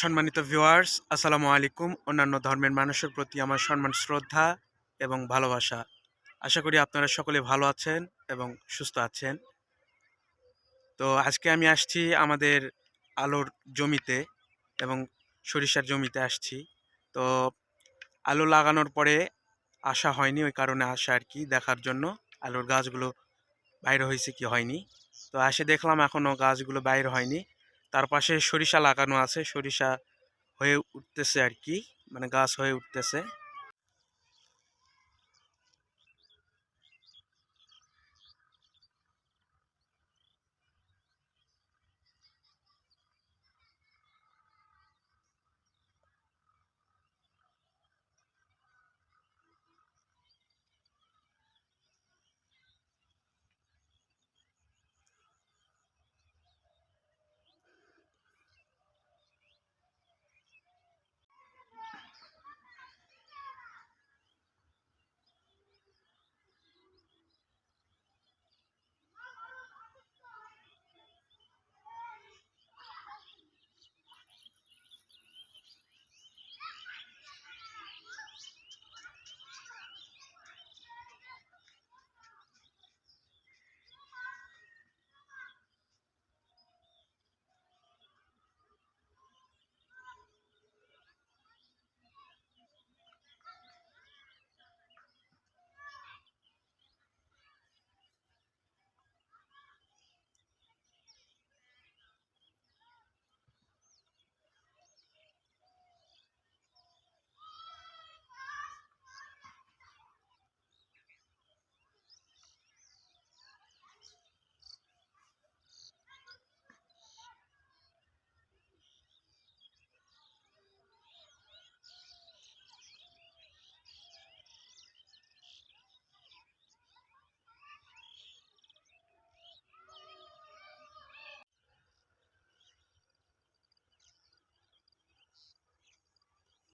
সম্মানিত ভিউয়ার্স আসসালামু আলাইকুম। অন্যান্য ধর্মের মানুষের প্রতি আমার সম্মান, শ্রদ্ধা এবং ভালোবাসা। আশা করি আপনারা সকলে ভালো আছেন এবং সুস্থ আছেন। তো আজকে আমি আসছি আমাদের আলুর জমিতে এবং সরিষার জমিতে আসছি। তো আলু লাগানোর পরে আসা হয়নি, ওই কারণে আসা আর কি দেখার জন্য। আলুর গাছগুলো বাইরে হয়েছে কি হয়নি। তো আসে দেখলাম এখনও গাছগুলো বাইরে হয়নি। তার পাশে সরিষা লাগানো আছে সরিষা হয়ে উঠতেছে আর কি মানে গাছ হয়ে উঠতেছে।